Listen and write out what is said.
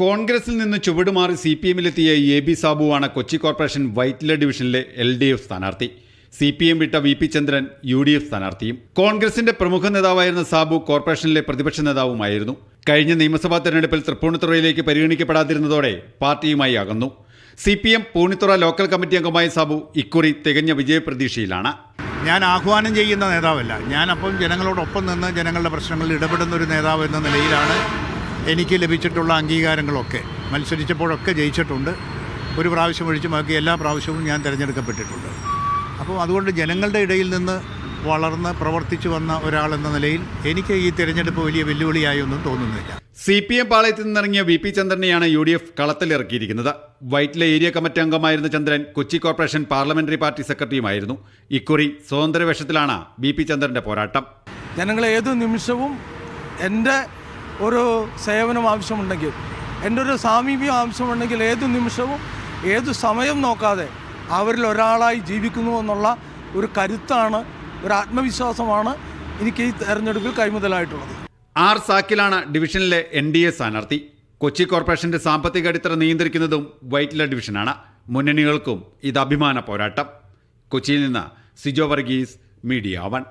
കോൺഗ്രസിൽ നിന്ന് ചുവടുമാറി സി പി എമ്മിലെത്തിയ എ ബി സാബുവാണ് കൊച്ചി കോർപ്പറേഷൻ വൈറ്റില ഡിവിഷനിലെ എൽ ഡി എഫ് സ്ഥാനാർത്ഥി. സി പി എം വിട്ട V P Chandran U D F സ്ഥാനാർത്ഥിയും. കോൺഗ്രസിന്റെ പ്രമുഖ നേതാവായിരുന്ന സാബു കോർപ്പറേഷനിലെ പ്രതിപക്ഷ നേതാവുമായിരുന്നു. കഴിഞ്ഞ നിയമസഭാ തെരഞ്ഞെടുപ്പിൽ തൃപ്പൂണിത്തുറയിലേക്ക് പരിഗണിക്കപ്പെടാതിരുന്നതോടെ പാർട്ടിയുമായി അകന്നു. C P M Poonithura local committee അംഗമായ സാബു ഇക്കുറി തികഞ്ഞ വിജയപ്രതീക്ഷയിലാണ്. ഞാൻ ആഹ്വാനം ചെയ്യുന്ന നേതാവല്ല. ഞാനപ്പം ജനങ്ങളോടൊപ്പം നിന്ന് ജനങ്ങളുടെ പ്രശ്നങ്ങളിൽ ഇടപെടുന്ന ഒരു നേതാവ് എന്ന നിലയിലാണ് എനിക്ക് ലഭിച്ചിട്ടുള്ള അംഗീകാരങ്ങളൊക്കെ മത്സരിച്ചപ്പോഴൊക്കെ ജയിച്ചിട്ടുണ്ട്. ഒരു പ്രാവശ്യം ഒഴിച്ചു ബാക്കി എല്ലാ പ്രാവശ്യവും ഞാൻ തിരഞ്ഞെടുക്കപ്പെട്ടിട്ടുണ്ട്. അപ്പോൾ അതുകൊണ്ട് ജനങ്ങളുടെ ഇടയിൽ നിന്ന് വളർന്ന് പ്രവർത്തിച്ചു വന്ന ഒരാളെന്ന നിലയിൽ എനിക്ക് ഈ തിരഞ്ഞെടുപ്പ് വലിയ വെല്ലുവിളിയായി ഒന്നും തോന്നുന്നില്ല. സി പി എം പാളയത്തിൽ നിന്നിറങ്ങിയ വി പി ചന്ദ്രനെയാണ് യു ഡി എഫ് കളത്തിലിറക്കിയിരിക്കുന്നത്. വൈറ്റിലെ ഏരിയ കമ്മിറ്റി അംഗമായിരുന്ന Chandran Kochi corporation parliamentary party സെക്രട്ടറിയുമായിരുന്നു. ഇക്കുറി സ്വതന്ത്ര വേഷത്തിലാണ് വി പി ചന്ദ്രന്റെ പോരാട്ടം. ജനങ്ങൾ ഏത് നിമിഷവും എന്റെ ഒരു സേവനം ആവശ്യമുണ്ടെങ്കിൽ എന്റെ ഒരു സാമീപ്യം ആവശ്യമുണ്ടെങ്കിൽ ഏത് നിമിഷവും ഏത് സമയം നോക്കാതെ അവരിൽ ഒരാളായി ജീവിക്കുന്നു എന്നുള്ള ഒരു കരുത്താണ് ഒരു ആത്മവിശ്വാസമാണ് എനിക്ക് ഈ തെരഞ്ഞെടുപ്പിൽ കൈമുതലായിട്ടുള്ളത്. ആർ സാക്കിലാണ് ഡിവിഷനിലെ എൻ ഡി എ സ്ഥാനാർത്ഥി. കൊച്ചി കോർപ്പറേഷന്റെ സാമ്പത്തിക അടിത്തറ നിയന്ത്രിക്കുന്നതും വൈറ്റില ഡിവിഷനാണ്. മുന്നണികൾക്കും ഇത് അഭിമാന പോരാട്ടം. കൊച്ചിയിൽ നിന്ന് സിജോ വർഗീസ് മീഡിയ വൺ.